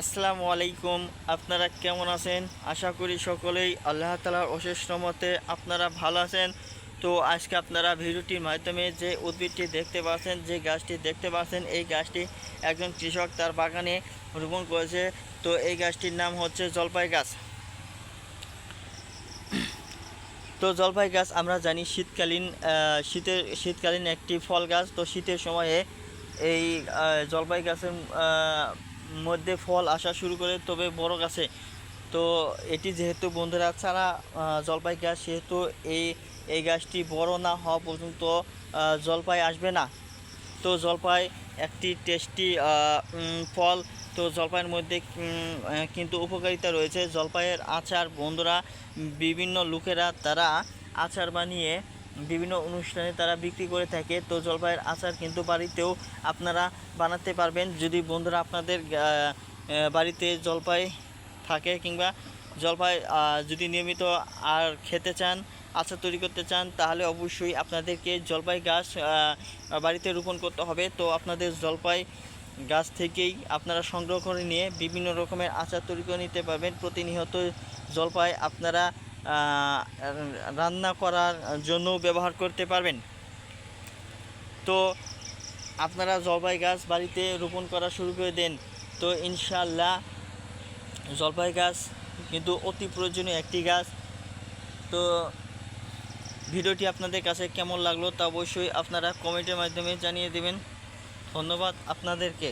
আসসালামু আলাইকুম, আপনারা কেমন আছেন? আশা করি সকলেই আল্লাহ তালার অশেষ রহমতে আপনারা ভালো আছেন। তো আজকে আপনারা ভিডিওটির মাধ্যমে যে উদ্ভিদটি দেখতে পাচ্ছেন, যে গাছটি দেখতে পাচ্ছেন, এই গাছটি একজন কৃষক তার বাগানে রোপণ করেছে। তো এই গাছটির নাম হচ্ছে জলপাই গাছ। তো জলপাই গাছ আমরা জানি শীতকালীন শীতের, শীতকালীন একটি ফল গাছ। তো শীতের সময়ে এই জলপাই গাছের মধ্যে ফল আসা শুরু করে তবে বড় গাছে। তো এটি যেহেতু বন্ধুরা ছাড়া জলপাই গাছ, সেহেতু এই এই গাছটি বড় না হওয়া পর্যন্ত জলপাই আসবে না। তো জলপাই একটি টেস্টি ফল। তো জলপাইয়ের মধ্যে কিন্তু উপকারিতা রয়েছে। জলপাইয়ের আচার বন্ধুরা, বিভিন্ন লোকেরা তারা আচার বানিয়ে বিভিন্ন অনুষ্ঠানে তারা বিক্রি করে থাকে। তো জলপাইয়ের আচার কিন্তু বাড়িতেও আপনারা বানাতে পারবেন। যদি বন্ধুরা আপনাদের বাড়িতে জলপাই থাকে কিংবা জলপাই যদি নিয়মিত আর খেতে চান, আচার তৈরি করতে চান, তাহলে অবশ্যই আপনাদেরকে জলপাই গাছ বাড়িতে রোপণ করতে হবে। তো আপনাদের জলপাই গাছ থেকেই আপনারা সংগ্রহ করে নিয়ে বিভিন্ন রকমের আচার তৈরি করে নিতে পারবেন। প্রতিনিয়ত জলপাই আপনারা রান্না করার জন্য ব্যবহার করতে পারবেন। তো আপনারা জলপাই গাছ বাড়িতে রোপণ করা শুরু করে দেন, তো ইনশাল্লাহ জলপাই গাছ কিন্তু অতি প্রয়োজনীয় একটি গাছ। তো ভিডিওটি আপনাদের কাছে কেমন লাগল তা অবশ্যই আপনারা কমেন্টের মাধ্যমে জানিয়ে দেবেন। ধন্যবাদ আপনাদেরকে।